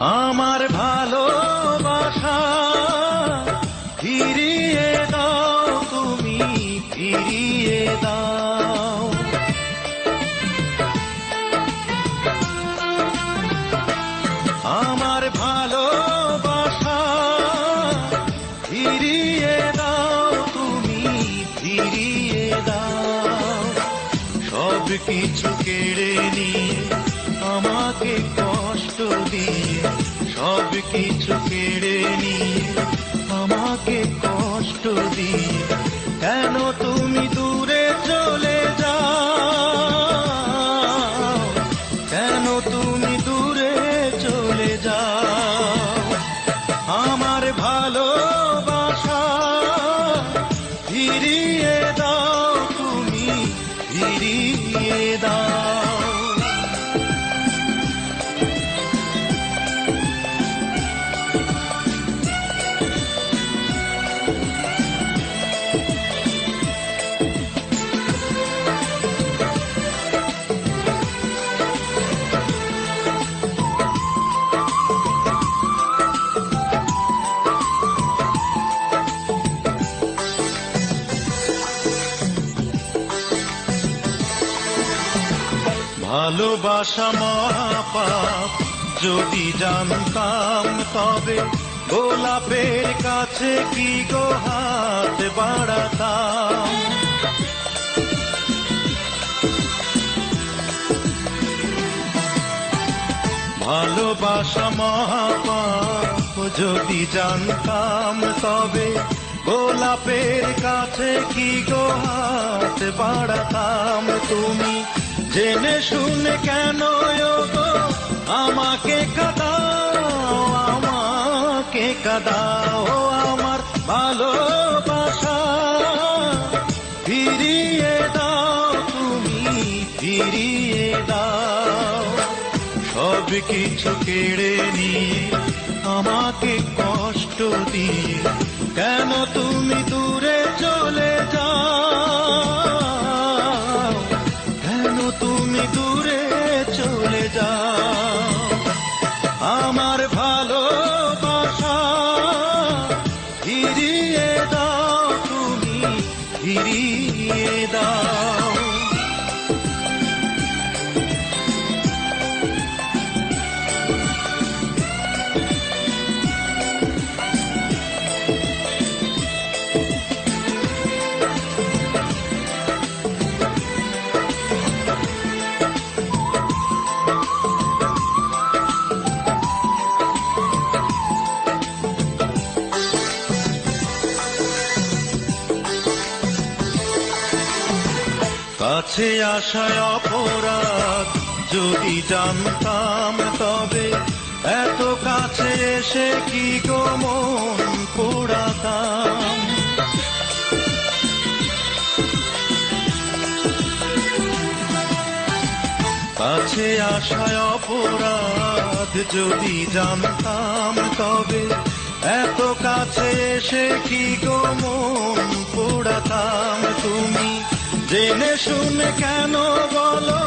আমার ভালোবাসা ফিরিয়ে দাও, তুমি ফিরিয়ে দাও। আমার ভালোবাসা ফিরিয়ে দাও, তুমি ফিরিয়ে দাও। সব কিছু কেড়ে নিয়ে আমাকে কষ্ট দিয়ে ख्वाब की चुकेड़े नी ভালোবাসা মহাপাপ। যদি জানতাম তবে গোলাপের কাছে কি গো হাত বাড়াতাম। ভালোবাসা মহাপাপ। যদি জানতাম তবে গোলাপের কাছে কি গো হাত বাড়াতাম। তুমি জেনে শুনে কেন আমাকে কাদাও আমাকে কাদাও, আমার ভালোবাসা। ফিরিয়ে দাও তুমি, ফিরিয়ে দাও। সব কিছু কেড়ে নিয়ে আমাকে কষ্ট দিয়ে কেন তুমি দূরে চলে তুমি দূরে চলে যাও। আমার ভালো ফিরিয়ে দাও তুমি ফিরিয়ে দাও। কাছে আসায় অপরাধ। যদি জানতাম তবে এত কাছে এসে কি গো পোড়াতাম? কাছে আসায় অপরাধ। যদি জানতাম তবে এত কাছে এসে কি গো পোড়াতাম? তুমি জেনে শুনে কেন বলো?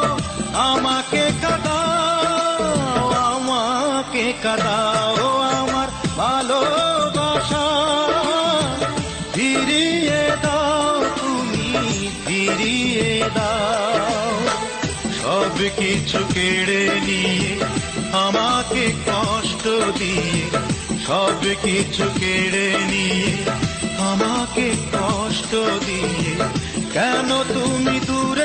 আমাকে কাদাও আমাকে কাদাও আমার ভালোবাসা। ফিরিয়ে দাও, তুমি ফিরিয়ে দাও। সব কিছু কেড়ে নিয়ে আমাকে কষ্ট দিয়ে, সব কিছু কেড়ে নিয়ে আমাকে কষ্ট দিয়ে কেন তুমি দূরে